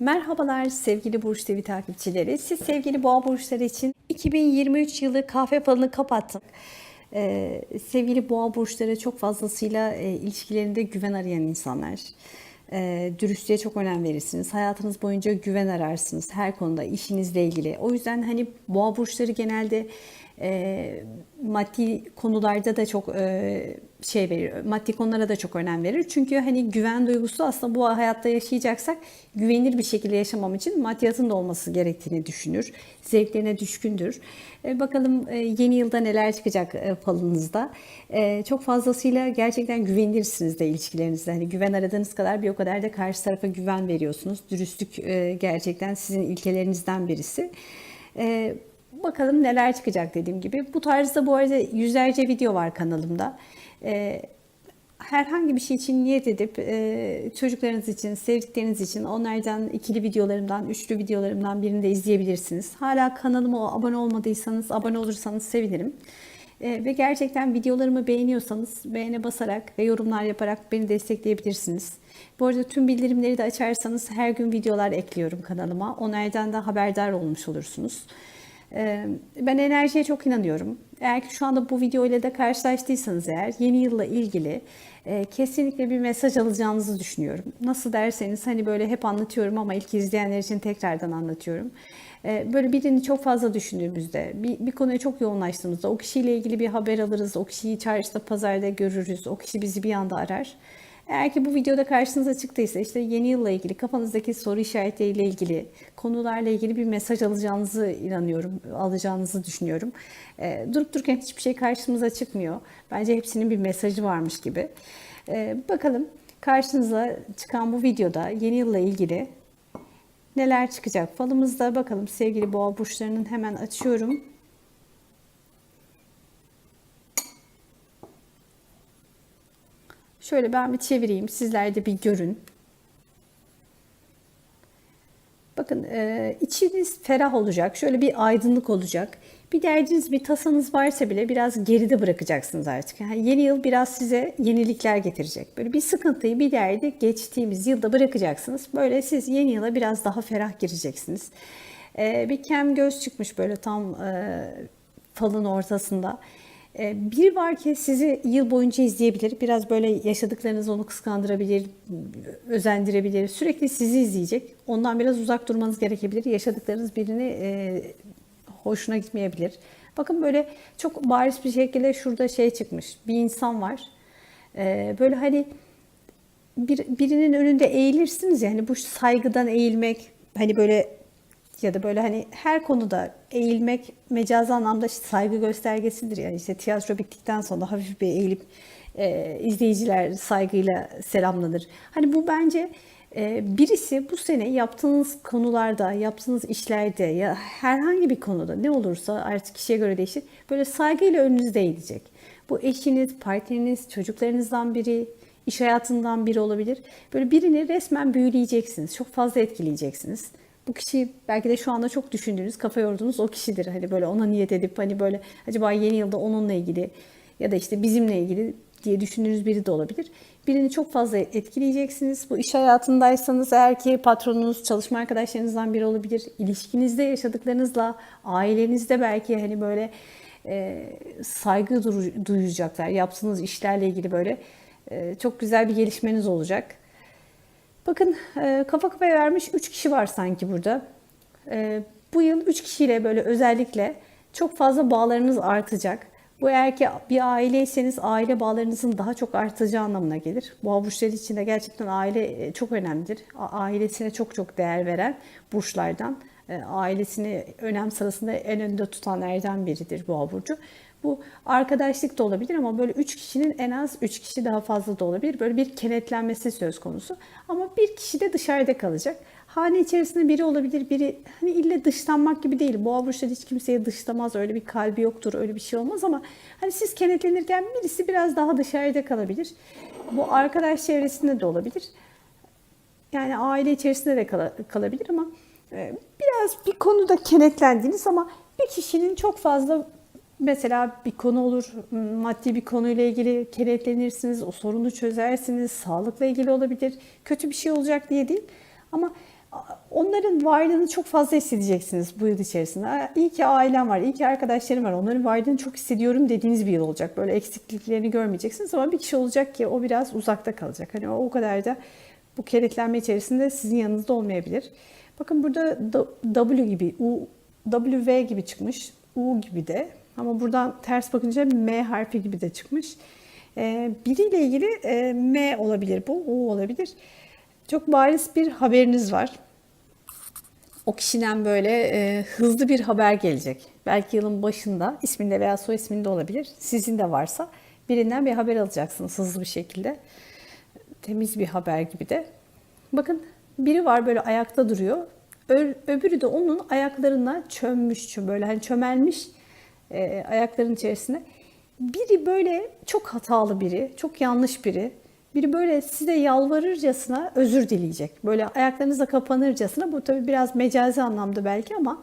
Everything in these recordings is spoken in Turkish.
Merhabalar sevgili Burç TV takipçileri. Siz sevgili boğa burçları için 2023 yılı kahve falını kapattık. Ee, sevgili boğa burçları çok fazlasıyla e, ilişkilerinde güven arayan insanlar. Ee, dürüstlüğe çok önem verirsiniz. Hayatınız boyunca güven ararsınız her konuda işinizle ilgili. O yüzden hani boğa burçları genelde e, maddi konularda da çok e, şey verir. Maddi konulara da çok önem verir. Çünkü hani güven duygusu aslında bu hayatta yaşayacaksak güvenilir bir şekilde yaşamam için maddiyatın da olması gerektiğini düşünür. Zevklerine düşkündür. E, bakalım e, yeni yılda neler çıkacak e, falınızda. E, çok fazlasıyla gerçekten güvenirsiniz de ilişkilerinizde. Hani güven aradığınız kadar bir o kadar da karşı tarafa güven veriyorsunuz. Dürüstlük e, gerçekten sizin ilkelerinizden birisi. E, Bakalım neler çıkacak dediğim gibi. Bu tarzda bu arada yüzlerce video var kanalımda. Ee, herhangi bir şey için niyet edip e, çocuklarınız için, sevdikleriniz için onlardan ikili videolarımdan, üçlü videolarımdan birini de izleyebilirsiniz. Hala kanalıma abone olmadıysanız, abone olursanız sevinirim. Ee, ve gerçekten videolarımı beğeniyorsanız beğene basarak ve yorumlar yaparak beni destekleyebilirsiniz. Bu arada tüm bildirimleri de açarsanız her gün videolar ekliyorum kanalıma. Onlardan da haberdar olmuş olursunuz. Ben enerjiye çok inanıyorum. Eğer ki şu anda bu video ile de karşılaştıysanız eğer yeni yılla ilgili kesinlikle bir mesaj alacağınızı düşünüyorum. Nasıl derseniz hani böyle hep anlatıyorum ama ilk izleyenler için tekrardan anlatıyorum. Böyle birini çok fazla düşündüğümüzde, bir, bir konuya çok yoğunlaştığımızda o kişiyle ilgili bir haber alırız, o kişiyi çarşıda, pazarda görürüz, o kişi bizi bir anda arar. Eğer ki bu videoda karşınıza çıktıysa işte yeni yılla ilgili kafanızdaki soru işaretleriyle ilgili konularla ilgili bir mesaj alacağınızı inanıyorum, alacağınızı düşünüyorum. E, durup dururken hiçbir şey karşımıza çıkmıyor. Bence hepsinin bir mesajı varmış gibi. E, bakalım karşınıza çıkan bu videoda yeni yılla ilgili neler çıkacak? Falımızda bakalım sevgili boğa burçlarının hemen açıyorum. Şöyle ben bir çevireyim. Sizler de bir görün. Bakın e, içiniz ferah olacak. Şöyle bir aydınlık olacak. Bir derdiniz, bir tasanız varsa bile biraz geride bırakacaksınız artık. Yani yeni yıl biraz size yenilikler getirecek. Böyle bir sıkıntıyı, bir derdi geçtiğimiz yılda bırakacaksınız. Böyle siz yeni yıla biraz daha ferah gireceksiniz. E, bir kem göz çıkmış böyle tam e, falın ortasında. Ee, Bir var ki sizi yıl boyunca izleyebilir. Biraz böyle yaşadıklarınız onu kıskandırabilir, özendirebilir. Sürekli sizi izleyecek. Ondan biraz uzak durmanız gerekebilir. Yaşadıklarınız birini e, hoşuna gitmeyebilir. Bakın böyle çok bariz bir şekilde şurada şey çıkmış. Bir insan var. Ee, böyle hani bir, birinin önünde eğilirsiniz ya hani bu saygıdan eğilmek hani böyle ya da böyle hani her konuda eğilmek mecazi anlamda işte saygı göstergesidir. Yani işte tiyatro bittikten sonra hafif bir eğilip e, izleyiciler saygıyla selamlanır. Hani bu bence e, birisi bu sene yaptığınız konularda, yaptığınız işlerde ya herhangi bir konuda ne olursa artık kişiye göre değişir. Böyle saygıyla önünüzde eğilecek. Bu eşiniz, partneriniz, çocuklarınızdan biri, iş hayatından biri olabilir. Böyle birini resmen büyüleyeceksiniz. Çok fazla etkileyeceksiniz bu kişi belki de şu anda çok düşündüğünüz, kafa yorduğunuz o kişidir. Hani böyle ona niyet edip hani böyle acaba yeni yılda onunla ilgili ya da işte bizimle ilgili diye düşündüğünüz biri de olabilir. Birini çok fazla etkileyeceksiniz. Bu iş hayatındaysanız eğer ki patronunuz, çalışma arkadaşlarınızdan biri olabilir. İlişkinizde yaşadıklarınızla, ailenizde belki hani böyle e, saygı duyacaklar. Yaptığınız işlerle ilgili böyle e, çok güzel bir gelişmeniz olacak. Bakın e, kafa kafaya vermiş 3 kişi var sanki burada. E, bu yıl 3 kişiyle böyle özellikle çok fazla bağlarınız artacak. Bu eğer ki bir aileyseniz aile bağlarınızın daha çok artacağı anlamına gelir. Bu burçlar için de gerçekten aile e, çok önemlidir. Ailesine çok çok değer veren burçlardan. Ailesini önem sırasında en önde tutanlardan biridir bu burcu. Bu arkadaşlık da olabilir ama böyle üç kişinin en az üç kişi daha fazla da olabilir. Böyle bir kenetlenmesi söz konusu. Ama bir kişi de dışarıda kalacak. Hane içerisinde biri olabilir, biri hani ille dışlanmak gibi değil. Boğa burçları hiç kimseye dışlamaz, öyle bir kalbi yoktur, öyle bir şey olmaz ama hani siz kenetlenirken birisi biraz daha dışarıda kalabilir. Bu arkadaş çevresinde de olabilir. Yani aile içerisinde de kal kalabilir ama e, biraz bir konuda kenetlendiğiniz ama bir kişinin çok fazla Mesela bir konu olur, maddi bir konuyla ilgili kenetlenirsiniz, o sorunu çözersiniz, sağlıkla ilgili olabilir, kötü bir şey olacak diye değil. Ama onların varlığını çok fazla hissedeceksiniz bu yıl içerisinde. İyi ki ailem var, iyi ki arkadaşlarım var. Onların varlığını çok hissediyorum dediğiniz bir yıl olacak. Böyle eksikliklerini görmeyeceksiniz ama bir kişi olacak ki o biraz uzakta kalacak. Hani o, kadar da bu kenetlenme içerisinde sizin yanınızda olmayabilir. Bakın burada da- W gibi, U, W gibi çıkmış. U gibi de. Ama buradan ters bakınca M harfi gibi de çıkmış. Ee, biriyle ilgili e, M olabilir bu, U olabilir. Çok bariz bir haberiniz var. O kişiden böyle e, hızlı bir haber gelecek. Belki yılın başında isminde veya soy isminde olabilir. Sizin de varsa birinden bir haber alacaksınız hızlı bir şekilde. Temiz bir haber gibi de. Bakın biri var böyle ayakta duruyor. Ö- öbürü de onun ayaklarına çömmüş, böyle hani çömelmiş e, ayakların içerisinde. Biri böyle çok hatalı biri, çok yanlış biri. Biri böyle size yalvarırcasına özür dileyecek. Böyle ayaklarınızla kapanırcasına. Bu tabii biraz mecazi anlamda belki ama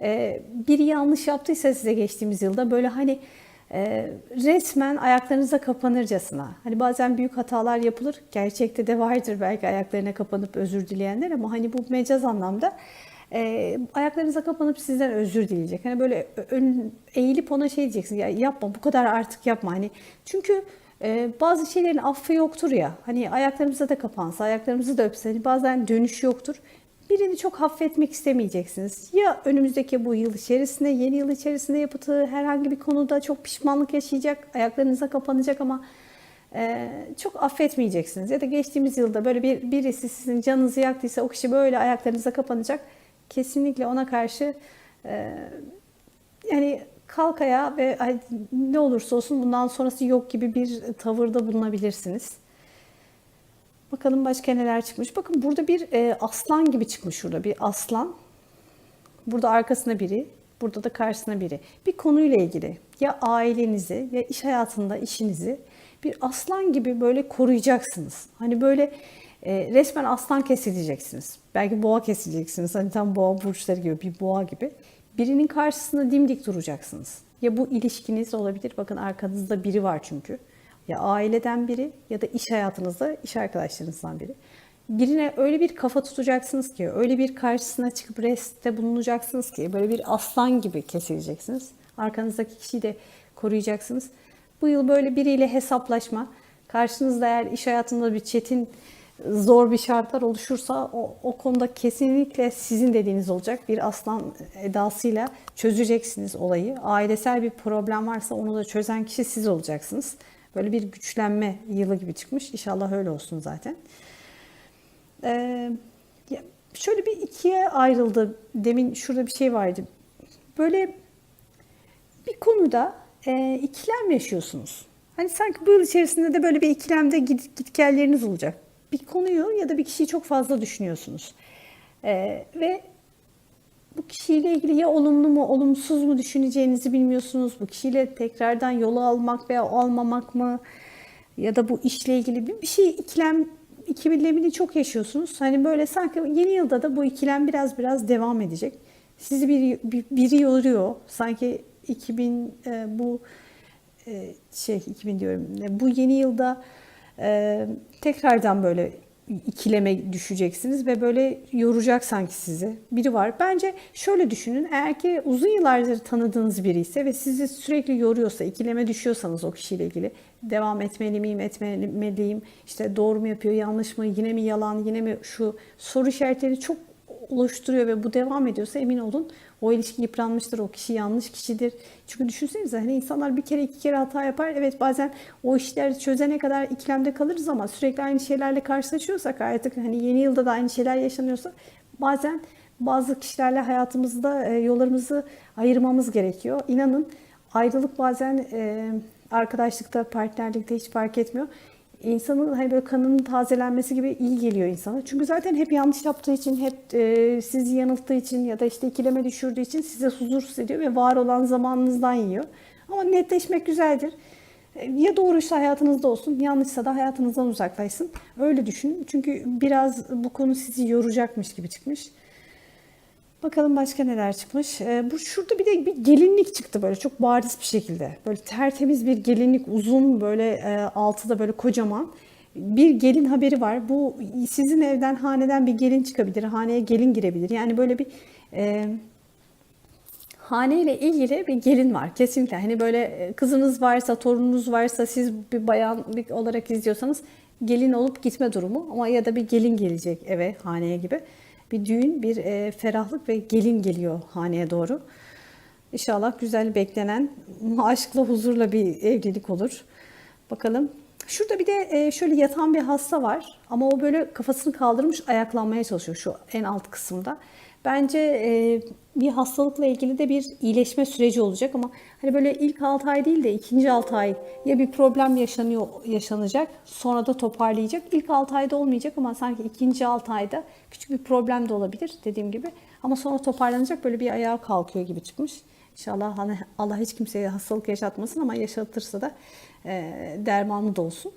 e, biri yanlış yaptıysa size geçtiğimiz yılda böyle hani e, resmen ayaklarınıza kapanırcasına. Hani bazen büyük hatalar yapılır. Gerçekte de vardır belki ayaklarına kapanıp özür dileyenler ama hani bu mecaz anlamda e, ayaklarınıza kapanıp sizden özür dileyecek. Hani böyle ön, eğilip ona şey diyeceksin ya yapma bu kadar artık yapma hani çünkü bazı şeylerin affı yoktur ya hani ayaklarımıza da kapansa ayaklarımızı da öpse hani bazen dönüş yoktur. Birini çok affetmek istemeyeceksiniz. Ya önümüzdeki bu yıl içerisinde, yeni yıl içerisinde yaptığı herhangi bir konuda çok pişmanlık yaşayacak, ayaklarınıza kapanacak ama çok affetmeyeceksiniz. Ya da geçtiğimiz yılda böyle bir birisi sizin canınızı yaktıysa o kişi böyle ayaklarınıza kapanacak. Kesinlikle ona karşı e, yani kalk ayağa ve ay, ne olursa olsun bundan sonrası yok gibi bir tavırda bulunabilirsiniz. Bakalım başka neler çıkmış. Bakın burada bir e, aslan gibi çıkmış şurada bir aslan. Burada arkasına biri, burada da karşısına biri. Bir konuyla ilgili ya ailenizi ya iş hayatında işinizi bir aslan gibi böyle koruyacaksınız. Hani böyle e, resmen aslan kesileceksiniz. Belki boğa kesileceksiniz. Hani tam boğa burçları gibi bir boğa gibi. Birinin karşısında dimdik duracaksınız. Ya bu ilişkiniz olabilir. Bakın arkanızda biri var çünkü. Ya aileden biri ya da iş hayatınızda iş arkadaşlarınızdan biri. Birine öyle bir kafa tutacaksınız ki, öyle bir karşısına çıkıp restte bulunacaksınız ki, böyle bir aslan gibi kesileceksiniz. Arkanızdaki kişiyi de koruyacaksınız. Bu yıl böyle biriyle hesaplaşma, karşınızda eğer iş hayatında bir çetin, zor bir şartlar oluşursa o, o konuda kesinlikle sizin dediğiniz olacak. Bir aslan edasıyla çözeceksiniz olayı. Ailesel bir problem varsa onu da çözen kişi siz olacaksınız. Böyle bir güçlenme yılı gibi çıkmış. İnşallah öyle olsun zaten. Ee, şöyle bir ikiye ayrıldı. Demin şurada bir şey vardı. Böyle bir konuda e, ikilem yaşıyorsunuz. Hani sanki bu yıl içerisinde de böyle bir ikilemde git, gitgelleriniz olacak. Bir konuyu ya da bir kişiyi çok fazla düşünüyorsunuz. Ee, ve bu kişiyle ilgili ya olumlu mu olumsuz mu düşüneceğinizi bilmiyorsunuz. Bu kişiyle tekrardan yolu almak veya almamak mı ya da bu işle ilgili bir, bir şey ikilem ikilemini çok yaşıyorsunuz. Hani böyle sanki yeni yılda da bu ikilem biraz biraz devam edecek. Sizi bir, bir biri yoruyor. Sanki 2000 e, bu e, şey 2000 diyorum. Bu yeni yılda e, tekrardan böyle ikileme düşeceksiniz ve böyle yoracak sanki sizi. Biri var. Bence şöyle düşünün. Eğer ki uzun yıllardır tanıdığınız biri ise ve sizi sürekli yoruyorsa, ikileme düşüyorsanız o kişiyle ilgili devam etmeli miyim, etmemeliyim, işte doğru mu yapıyor, yanlış mı, yine mi yalan, yine mi şu soru işaretleri çok oluşturuyor ve bu devam ediyorsa emin olun o ilişki yıpranmıştır, o kişi yanlış kişidir. Çünkü düşünsenize hani insanlar bir kere iki kere hata yapar. Evet bazen o işleri çözene kadar ikilemde kalırız ama sürekli aynı şeylerle karşılaşıyorsak artık hani yeni yılda da aynı şeyler yaşanıyorsa bazen bazı kişilerle hayatımızda e, yollarımızı ayırmamız gerekiyor. İnanın ayrılık bazen e, arkadaşlıkta, partnerlikte hiç fark etmiyor insanın hani böyle kanının tazelenmesi gibi iyi geliyor insana. Çünkü zaten hep yanlış yaptığı için, hep e, sizi yanılttığı için ya da işte ikileme düşürdüğü için size huzursuz ediyor ve var olan zamanınızdan yiyor. Ama netleşmek güzeldir. E, Ya doğruysa hayatınızda olsun, yanlışsa da hayatınızdan uzaklaşsın. Öyle düşünün. Çünkü biraz bu konu sizi yoracakmış gibi çıkmış. Bakalım başka neler çıkmış. Ee, bu şurada bir de bir gelinlik çıktı böyle çok bariz bir şekilde. Böyle tertemiz bir gelinlik uzun böyle e, altı da böyle kocaman. bir gelin haberi var. Bu sizin evden haneden bir gelin çıkabilir. Haneye gelin girebilir. Yani böyle bir e, hane ile ilgili bir gelin var kesinlikle. Hani böyle e, kızınız varsa, torununuz varsa siz bir bayan olarak izliyorsanız gelin olup gitme durumu ama ya da bir gelin gelecek eve, haneye gibi. Bir düğün, bir e, ferahlık ve gelin geliyor haneye doğru. İnşallah güzel beklenen aşkla huzurla bir evlilik olur. Bakalım. Şurada bir de e, şöyle yatan bir hasta var ama o böyle kafasını kaldırmış ayaklanmaya çalışıyor şu en alt kısımda. Bence e, bir hastalıkla ilgili de bir iyileşme süreci olacak ama hani böyle ilk 6 ay değil de ikinci 6 ay ya bir problem yaşanıyor yaşanacak sonra da toparlayacak. İlk 6 ayda olmayacak ama sanki ikinci 6 ayda küçük bir problem de olabilir dediğim gibi. Ama sonra toparlanacak böyle bir ayağa kalkıyor gibi çıkmış. İnşallah hani Allah hiç kimseye hastalık yaşatmasın ama yaşatırsa da e, dermanı da olsun.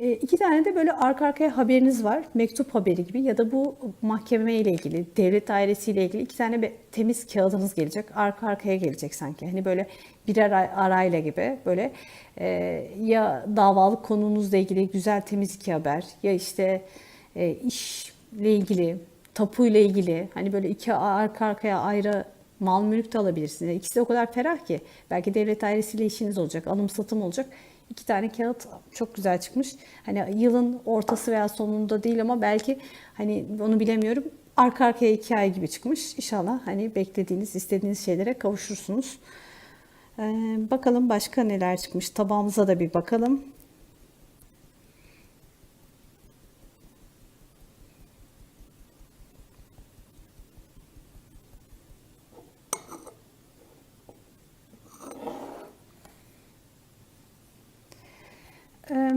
E, iki tane de böyle arka arkaya haberiniz var. Mektup haberi gibi ya da bu mahkeme ile ilgili, devlet dairesiyle ilgili iki tane bir temiz kağıdınız gelecek. Arka arkaya gelecek sanki. Hani böyle birer ay- arayla gibi böyle e, ya davalık konunuzla ilgili güzel temiz iki haber ya işte e, işle ilgili, tapuyla ilgili hani böyle iki arka arkaya ayrı mal mülk de alabilirsiniz. İkisi de o kadar ferah ki belki devlet dairesiyle işiniz olacak, alım satım olacak. İki tane kağıt çok güzel çıkmış. Hani yılın ortası veya sonunda değil ama belki hani onu bilemiyorum. Arka arkaya iki ay gibi çıkmış. İnşallah hani beklediğiniz, istediğiniz şeylere kavuşursunuz. Ee, bakalım başka neler çıkmış. Tabağımıza da bir bakalım. Ee,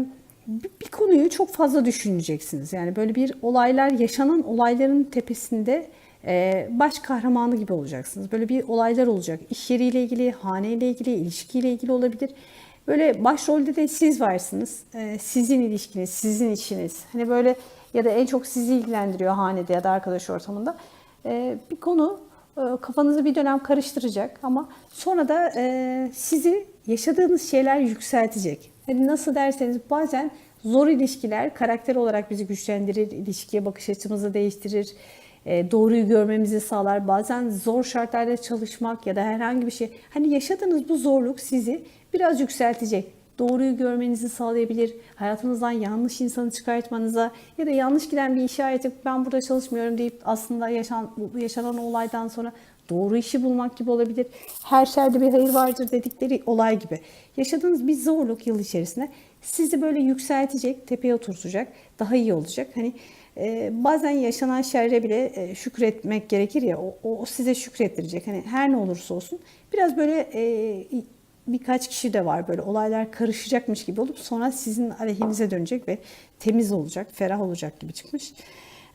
bir bir konuyu çok fazla düşüneceksiniz. Yani böyle bir olaylar yaşanan olayların tepesinde e, baş kahramanı gibi olacaksınız. Böyle bir olaylar olacak. İş yeriyle ilgili, haneyle ilgili, ilişkiyle ilgili olabilir. Böyle başrolde de siz varsınız. E, Sizin ilişkiniz, sizin işiniz. Hani böyle ya da en çok sizi ilgilendiriyor hanede ya da arkadaş ortamında. E, Bir konu kafanızı bir dönem karıştıracak ama sonra da sizi yaşadığınız şeyler yükseltecek. Hani nasıl derseniz bazen zor ilişkiler karakter olarak bizi güçlendirir, ilişkiye bakış açımızı değiştirir, e, doğruyu görmemizi sağlar. Bazen zor şartlarda çalışmak ya da herhangi bir şey. Hani yaşadığınız bu zorluk sizi biraz yükseltecek. Doğruyu görmenizi sağlayabilir. Hayatınızdan yanlış insanı çıkartmanıza ya da yanlış giden bir işe ait ben burada çalışmıyorum deyip aslında yaşan, yaşanan olaydan sonra doğru işi bulmak gibi olabilir. Her şerde bir hayır vardır dedikleri olay gibi. Yaşadığınız bir zorluk yıl içerisinde sizi böyle yükseltecek, tepeye oturtacak, daha iyi olacak. Hani e, bazen yaşanan şerre bile e, şükretmek gerekir ya, o, o size şükrettirecek. Hani her ne olursa olsun biraz böyle e, birkaç kişi de var böyle olaylar karışacakmış gibi olup sonra sizin aleyhinize dönecek ve temiz olacak, ferah olacak gibi çıkmış.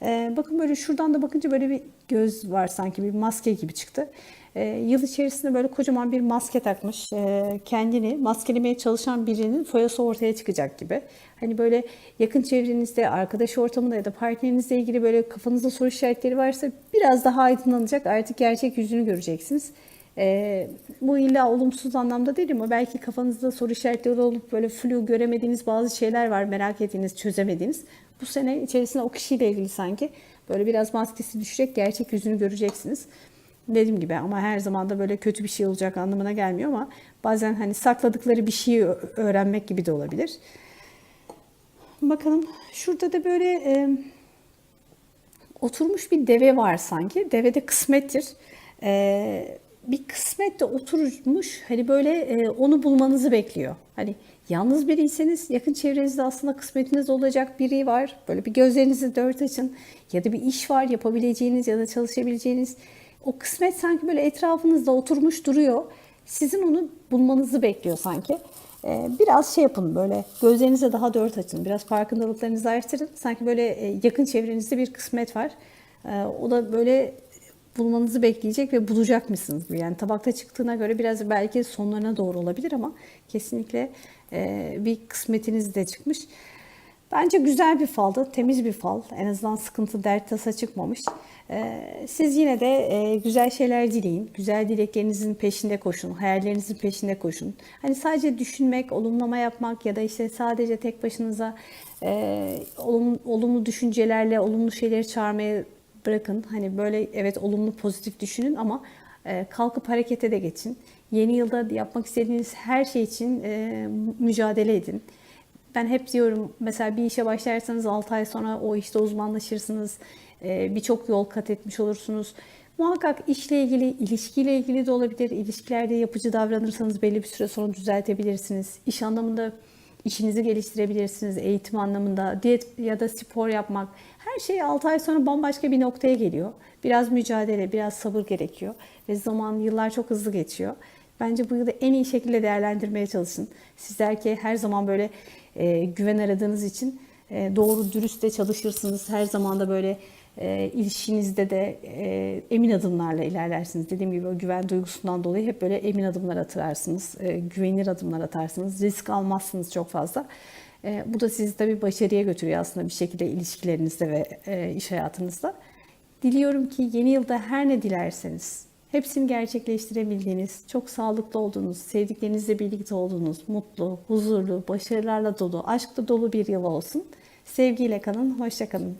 Ee, bakın böyle şuradan da bakınca böyle bir göz var sanki bir maske gibi çıktı. Ee, yıl içerisinde böyle kocaman bir maske takmış. Ee, kendini maskelemeye çalışan birinin foyası ortaya çıkacak gibi. Hani böyle yakın çevrenizde, arkadaş ortamında ya da partnerinizle ilgili böyle kafanızda soru işaretleri varsa biraz daha aydınlanacak. Artık gerçek yüzünü göreceksiniz. Ee, bu illa olumsuz anlamda değil ama belki kafanızda soru işaretleri olup böyle flu göremediğiniz bazı şeyler var, merak ettiğiniz, çözemediğiniz. Bu sene içerisinde o kişiyle ilgili sanki böyle biraz maskesi düşecek, gerçek yüzünü göreceksiniz. Dediğim gibi ama her zaman da böyle kötü bir şey olacak anlamına gelmiyor ama bazen hani sakladıkları bir şeyi öğrenmek gibi de olabilir. Bakalım şurada da böyle e, oturmuş bir deve var sanki. Deve de kısmettir. Ee, bir kısmet de oturmuş. Hani böyle e, onu bulmanızı bekliyor. Hani yalnız biriyseniz yakın çevrenizde aslında kısmetiniz olacak biri var. Böyle bir gözlerinizi dört açın. Ya da bir iş var yapabileceğiniz ya da çalışabileceğiniz. O kısmet sanki böyle etrafınızda oturmuş duruyor. Sizin onu bulmanızı bekliyor sanki. Ee, Biraz şey yapın böyle gözlerinizi daha dört açın. Biraz farkındalıklarınızı artırın. Sanki böyle e, yakın çevrenizde bir kısmet var. Ee, O da böyle bulmanızı bekleyecek ve bulacak mısınız? Yani tabakta çıktığına göre biraz belki sonlarına doğru olabilir ama kesinlikle e, bir kısmetiniz de çıkmış. Bence güzel bir faldı, temiz bir fal. En azından sıkıntı, dert, tasa çıkmamış. Ee, siz yine de e, güzel şeyler dileyin. Güzel dileklerinizin peşinde koşun, hayallerinizin peşinde koşun. Hani sadece düşünmek, olumlama yapmak ya da işte sadece tek başınıza e, olumlu, düşüncelerle olumlu şeyleri çağırmaya bırakın. Hani böyle evet olumlu, pozitif düşünün ama e, kalkıp harekete de geçin. Yeni yılda yapmak istediğiniz her şey için mücadele edin. Ben hep diyorum mesela bir işe başlarsanız 6 ay sonra o işte uzmanlaşırsınız. Ee, Birçok yol kat etmiş olursunuz. Muhakkak işle ilgili, ilişkiyle ilgili de olabilir. İlişkilerde yapıcı davranırsanız belli bir süre sonra düzeltebilirsiniz. İş anlamında işinizi geliştirebilirsiniz. Eğitim anlamında, diyet ya da spor yapmak. Her şey 6 ay sonra bambaşka bir noktaya geliyor. Biraz mücadele, biraz sabır gerekiyor. Ve zaman, yıllar çok hızlı geçiyor. Bence bu yılı en iyi şekilde değerlendirmeye çalışın. Sizler ki her zaman böyle e, güven aradığınız için e, doğru dürüst de çalışırsınız. Her zaman da böyle e, ilişkinizde de e, emin adımlarla ilerlersiniz. Dediğim gibi o güven duygusundan dolayı hep böyle emin adımlar atarsınız. E, güvenilir adımlar atarsınız. Risk almazsınız çok fazla. E, bu da sizi tabii başarıya götürüyor aslında bir şekilde ilişkilerinizde ve e, iş hayatınızda. Diliyorum ki yeni yılda her ne dilerseniz hepsini gerçekleştirebildiğiniz, çok sağlıklı olduğunuz, sevdiklerinizle birlikte olduğunuz, mutlu, huzurlu, başarılarla dolu, aşkla dolu bir yıl olsun. Sevgiyle kalın, hoşça kalın.